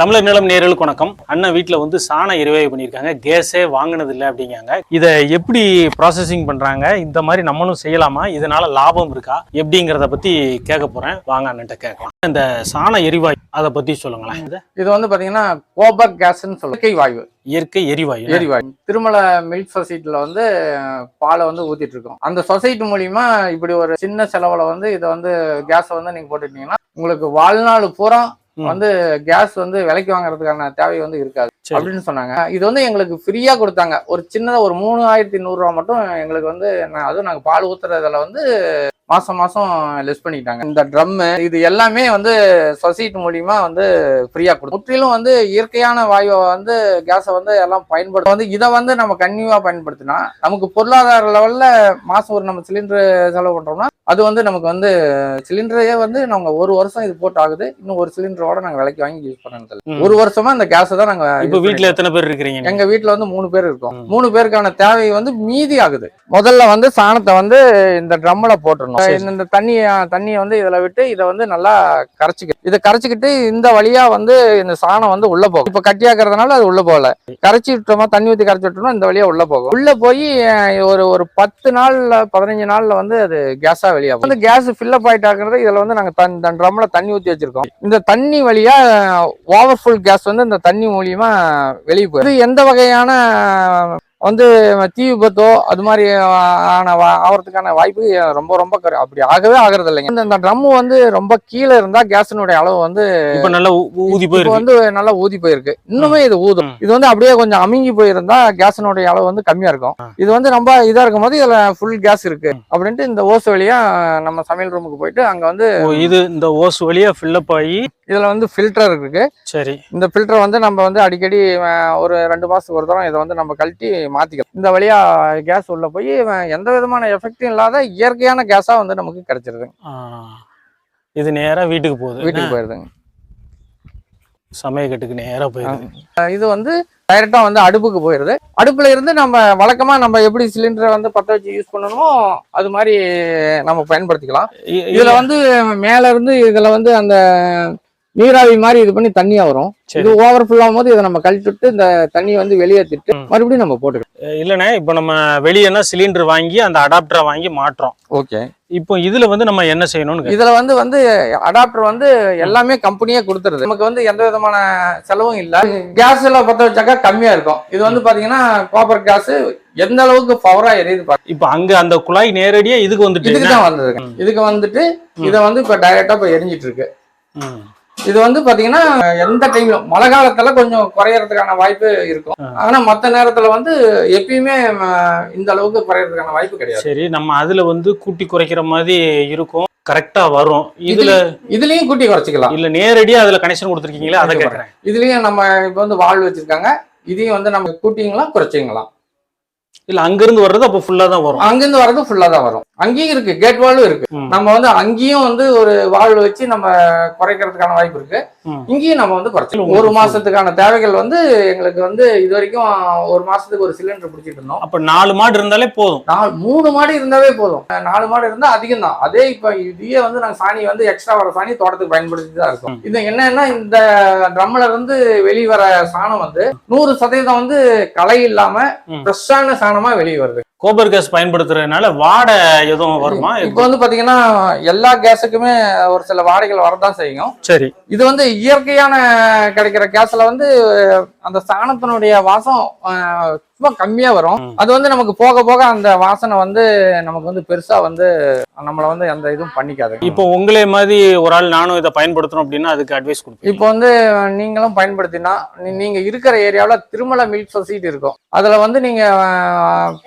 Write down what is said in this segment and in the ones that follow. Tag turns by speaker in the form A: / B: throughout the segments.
A: தமிழர் நிலம் நேர்களுக்கு வணக்கம். அண்ணன் வீட்டில் வந்து சாண எரிவாயு பண்ணியிருக்காங்க. கேஸே வாங்கினது இல்லை அப்படிங்காங்க இதை எப்படி ப்ராசஸிங் பண்ணுறாங்க இந்த மாதிரி நம்மளும் செய்யலாமா? இதனால லாபம் இருக்கா? எப்படிங்கிறத பற்றி கேட்க போகிறேன் வாங்க அண்ணன்ட்ட கேட்கலாம். இந்த சாண எரிவாயு அதை பற்றி சொல்லுங்களேன். இது?
B: இது வந்து பாத்தீங்கன்னா கோபர் கேஸ்ன்னு சொல்லுவோம் இயற்கை வாயு.
A: இயற்கை எரிவாயு
B: எரிவாயு. திருமலை மில்க் சொசைட்டில வந்து பாலை வந்து ஊத்திட்டு இருக்கோம் அந்த சொசைட்டி மூலியமா இப்படி ஒரு சின்ன செலவுல வந்து இதை வந்து கேஸை வந்து நீங்க போட்டுட்டீங்கன்னா உங்களுக்கு வாழ்நாள் பூரா. வந்து கேஸ் வந்து விலைக்கு வாங்குறதுக்கான தேவை வந்து இருக்காது. அப்படின்னு சொன்னாங்க. இது வந்து எங்களுக்கு ஃப்ரீயா கொடுத்தாங்க. ஒரு சின்னதா ஒரு மூணு ஆயிரத்தி நூறு ரூபா மட்டும் எங்களுக்கு வந்து நான் அதுவும் நாங்க பால் ஊத்துறதுல வந்து மாசம் மாசம் லெஸ் பண்ணிக்கிட்டாங்க இந்த ட்ரம் இது எல்லாமே வந்து சொசைட்டி மூலியமா வந்து ஃப்ரீயா கொடுக்கும் முற்றிலும் வந்து இயற்கையான வாயுவை வந்து கேஸை வந்து எல்லாம் பயன்படுத்த வந்து இதை வந்து நம்ம கன்னியூவா பயன்படுத்தினா நமக்கு பொருளாதார லெவல்ல மாசம் ஒரு நம்ம சிலிண்டர் செலவு பண்றோம்னா அது வந்து நமக்கு வந்து சிலிண்டரே வந்து நாங்க ஒரு வருஷம் இது போட்டு ஆகுது இன்னும் ஒரு சிலிண்டரோட நாங்க விலைக்கு வாங்கி யூஸ் பண்ணது. ஒரு வருஷமா இந்த கேஸை தான் நாங்க
A: இப்போ வீட்டில் எத்தனை பேர் இருக்கிறீங்க நீங்க?
B: எங்க வீட்ல வந்து மூணு பேர் இருக்கோம். மூணு பேருக்கான தேவை வந்து மீதி ஆகுது முதல்ல வந்து சாணத்தை வந்து இந்த ட்ரம்ல போட்டுறணும்
A: சரி.
B: இந்த- தண்ணிய தண்ணியை வந்து இதுல விட்டு இதை வந்து நல்லா கரைச்சிக்கிட்டு இதை கரைச்சிக்கிட்டு இந்த வழியா வந்து இந்த சாணம் வந்து உள்ள போகும். இப்ப கட்டியாக்குறதுனால அது உள்ள போகல. கரைச்சி விட்டோமா தண்ணி ஊத்தி கரைச்சி விட்டோம்னா இந்த வழியா உள்ள போகும். உள்ள போய் ஒரு ஒரு பத்து நாள்ல பதினஞ்சு நாள்ல வந்து அது கேஸா வெளியாகும் வந்து கேஸ் ஃபில்லப் ஆயிட்டாக்குறது இதுல வந்து நாங்க தன் தன் ட்ரம்ல தண்ணி ஊத்தி வச்சிருக்கோம். இந்த தண்ணி வழியா ஓவர்ஃபுல் கேஸ் வந்து இந்த தண்ணி மூலியமா வெளியே போயிடும். இது எந்த வகையான வந்து தீ விபத்தோ அது மாதிரி ஆன ஆவறதுக்கான வாய்ப்பு ரொம்ப ரொம்ப அப்படி ஆகவே ஆகிறது இல்லைங்க. இந்த- இந்த ட்ரம் வந்து ரொம்ப கீழே இருந்தா கேஸினுடைய அளவு வந்து
A: இப்போ நல்லா ஊதி போயிருக்கு.
B: வந்து நல்லா ஊதி போயிருக்கு. இன்னுமே இது ஊதும். இது வந்து அப்படியே கொஞ்சம் அமுங்கி போயிருந்தா கேஸினுடைய அளவு வந்து கம்மியா இருக்கும். இது வந்து ரொம்ப இதா இருக்கும் போது இதுல ஃபுல் கேஸ் இருக்கு. அப்படின்ட்டு இந்த ஓஸ் வழியா நம்ம சமையல் ரூமுக்கு போயிட்டு அங்க வந்து
A: இது இந்த ஓஸ் வழியா ஃபில்லப் ஆகி
B: இதுல வந்து ஃபில்டர் இருக்கு.
A: சரி.
B: இந்த ஃபில்டர் வந்து நம்ம வந்து அடிக்கடி ஒரு ரெண்டு மாசத்துக்கு ஒரு தரம் இதை வந்து நம்ம கழட்டி மாத்திக்கலாம் இந்த வழியா கேஸ் உள்ள போய் எந்த விதமான எஃபெக்டும் இல்லாத இயற்கையான கேஸா வந்து நமக்கு கிடைச்சிருது
A: ஆ. இது நேரா வீட்டுக்கு போகுது
B: வீட்டுக்கு போயிருதுங்க.
A: சமயக்கட்டுக்கு நேரா போயிருது.
B: அஹ், இது வந்து டைரக்டா வந்து அடுப்புக்கு போயிருது. அடுப்புல இருந்து நம்ம வழக்கமா நம்ம எப்படி சிலிண்டரை வந்து பத்த வச்சு யூஸ் பண்ணணுமோ அது மாதிரி நம்ம பயன்படுத்திக்கலாம். இதுல வந்து மேல இருந்து இதுல வந்து அந்த நீராவி மாதிரி இது பண்ணி தண்ணியா வரும். இது ஓவர் ஃபுல் ஆகும்போது இதை நம்ம கழட்டி விட்டு இந்த தண்ணியை வந்து வெளியேற்றிட்டு. மறுபடியும் நம்ம போட்டுக்கலாம்.
A: இல்லைண்ணே இப்போ நம்ம வெளியேனா சிலிண்டர் வாங்கி அந்த அடாப்டரை வாங்கி மாட்டுறோம்.
B: ஓகே.
A: இப்போ இதுல வந்து நம்ம என்ன செய்யணும்னு.
B: இதுல வந்து வந்து அடாப்டர் வந்து எல்லாமே கம்பெனியே கொடுத்துருது. நமக்கு வந்து எந்த விதமான செலவும் இல்ல. கேஸ்ல பத்த வச்சாக்கா கம்மியா இருக்கும். இது வந்து பாத்தீங்கன்னா காப்பர் கேஸ் எந்த அளவுக்கு பவரா எரியுது
A: இப்போ அங்க அந்த குழாய் நேரடியா இதுக்கு வந்துட்டு
B: இதுக்கு தான் வந்ததுங்க இதுக்கு வந்துட்டு இதை வந்து இப்ப டைரக்டா இப்ப எரிஞ்சிட்டு இருக்கு. இது வந்து பாத்தீங்கன்னா எந்த டைம்ல மழை காலத்துல கொஞ்சம் குறையறதுக்கான வாய்ப்பு இருக்கும். ஆனா மத்த நேரத்துல வந்து எப்பயுமே இந்த அளவுக்கு குறையறதுக்கான வாய்ப்பு கிடையாது.
A: சரி நம்ம அதுல வந்து கூட்டி குறைக்கிற மாதிரி இருக்கும். கரெக்டா வரும். இதுல
B: இதுலயும் கூட்டி குறைச்சிக்கலாம்.
A: இல்ல நேரடியா அதுல கனெக்ஷன் கொடுத்துருக்கீங்களா? அதை கேக்குறேன்.
B: இதுலயும் நம்ம இப்ப வந்து வால் வச்சிருக்காங்க. இதையும் வந்து நம்ம கூட்டிங்களா குறைச்சிங்களா
A: இல்ல அங்க இருந்து வர்றது அப்ப ஃபுல்லா தான் வரும்.
B: அங்கிருந்து வர்றது ஃபுல்லா தான் வரும். அங்கேயும் இருக்கு கேட் வாலும் இருக்கு. நம்ம வந்து அங்கேயும் வந்து ஒரு வால் வச்சு நம்ம குறைக்கிறதுக்கான வாய்ப்பு இருக்கு. இங்கேயும் நம்ம வந்து
A: உங்களுக்கு
B: ஒரு மாசத்துக்கான தேவைகள் வந்து எங்களுக்கு வந்து இது வரைக்கும் ஒரு மாசத்துக்கு ஒரு சிலிண்டர் பிடிச்சிட்டு இருந்தோம்.
A: அப்ப நாலு மாடு இருந்தாலே போதும்.
B: நாலு மூணு மாடு இருந்தாவே போதும். நாலு மாடு இருந்தா அதிகம் தான். அதே இப்ப இதையே வந்து நாங்க சாணி வந்து எக்ஸ்ட்ரா வர சாணி தோட்டத்துக்கு பயன்படுத்திட்டு தான் இருக்கோம். இது என்னன்னா இந்த ட்ரம்ல இருந்து வெளியே வர சாணம் வந்து நூறு சதவீதம் வந்து களை இல்லாம. ஃப்ரெஷ்ஷான சாணமா வெளியே வருது.
A: கோபர் கேஸ் பயன்படுத்துறதுனால வாடை எதுவும் வருமா?
B: இப்போ வந்து பாத்தீங்கன்னா எல்லா கேஸுக்குமே ஒரு சில வாடைகள் வரதான் செய்யும்.
A: சரி.
B: இது வந்து இயற்கையான கிடைக்கிற கேஸ்ல வந்து அந்த சாணத்தினுடைய வாசம் சும்மா கம்மியா வரும். அது வந்து நமக்கு போக போக அந்த வாசனை வந்து நமக்கு வந்து பெருசா வந்து நம்மள வந்து எந்த இதுவும் பண்ணிக்காது.
A: இப்போ உங்களே மாதிரி ஒரு ஆள் நானும் இதை பயன்படுத்தணும் அப்படின்னா அதுக்கு அட்வைஸ் கொடுப்பேன்
B: இப்போ வந்து நீங்களும் பயன்படுத்தினா நீங்க இருக்கிற ஏரியாவுல திருமலை மில்க் சொசைட்டி இருக்கும். அதுல வந்து நீங்க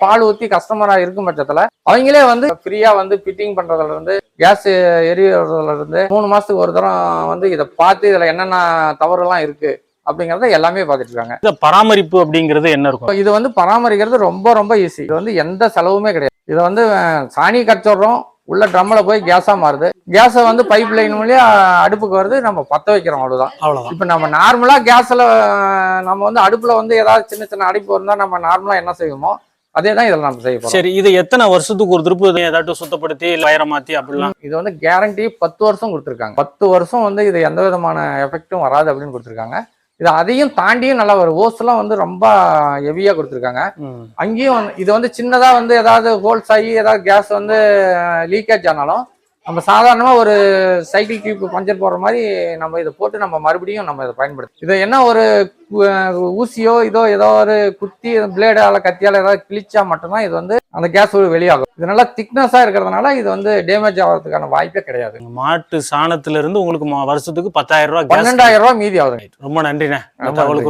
B: பால் ஊத்தி கஸ்டமரா இருக்கும் பட்சத்துல அவங்களே வந்து ஃப்ரீயா வந்து ஃபிட்டிங் பண்றதுல இருந்து கேஸ் எரியுறதுல இருந்து மூணு மாசத்துக்கு ஒரு தரம் வந்து இதை பார்த்து இதுல என்னென்ன தவறுலாம் இருக்கு அப்படிங்கறத எல்லாமே பார்த்துட்டு இருக்காங்க
A: இந்த பராமரிப்பு அப்படிங்கிறது என்ன இருக்கும்?
B: இது வந்து பராமரிக்கிறது ரொம்ப ரொம்ப ஈஸி இது வந்து எந்த செலவுமே கிடையாது. இதை வந்து சாணி கடிச்சிடுறோம் உள்ள ட்ரம்ல போய் கேஸா மாறுது. கேஸை வந்து பைப் லைன் மூலியா அடுப்புக்கு வருது. நம்ம பத்த வைக்கிறோம் அவ்வளவுதான்.
A: அவ்வளவுதான்.
B: இப்போ நம்ம நார்மலா கேஸ்ல நம்ம வந்து அடுப்புல வந்து ஏதாவது சின்ன சின்ன அடிப்பு இருந்தா நம்ம நார்மலா என்ன செய்வோமோ அதே தான் இதில் நம்ம செய்ய போறோம்.
A: சரி இது எத்தனை வருஷத்துக்கு ஒரு திருப்பு இதை ஏதாட்டும் சுத்தப்படுத்தி வயரை மாத்தி அப்படிலாம்?
B: இது வந்து கேரண்டி பத்து வருஷம் கொடுத்துருக்காங்க. பத்து வருஷம் வந்து இது எந்த விதமான எஃபெக்ட்டும் வராது அப்படின்னு கொடுத்துருக்காங்க. இது அதையும் தாண்டியும் நல்லா ஒரு ஓஸ்லாம் வந்து ரொம்ப ஹெவியா கொடுத்துருக்காங்க. அங்கேயும் இது வந்து சின்னதா வந்து ஏதாவது ஹோல்ஸ் ஆகி ஏதாவது கேஸ் வந்து லீக்கேஜ் ஆனாலும் நம்ம சாதாரணமா ஒரு சைக்கிள் டியூப் பஞ்சர் போடுற மாதிரி நம்ம இதை போட்டு நம்ம மறுபடியும் நம்ம இதை பயன்படுத்தி இது என்ன ஒரு ஊசியோ இதோ ஏதோ ஒரு குத்தி பிளேடால கத்தியால ஏதாவது கிழிச்சா மட்டும்தான் இது வந்து அந்த கேஸ் வெளியாகும். இது நல்லா திக்னஸா இருக்கிறதுனால இது வந்து டேமேஜ் ஆகிறதுக்கான வாய்ப்பே கிடையாது.
A: மாட்டு சாணத்துல இருந்து உங்களுக்கு வருஷத்துக்கு பத்தாயிரம் ரூபாய் gas
B: பன்னெண்டாயிரம் ரூபாய் மீதி ஆகுது
A: ரொம்ப நன்றிண்ணே.
B: நன்றிங்க.
A: ரொம்ப நன்றி.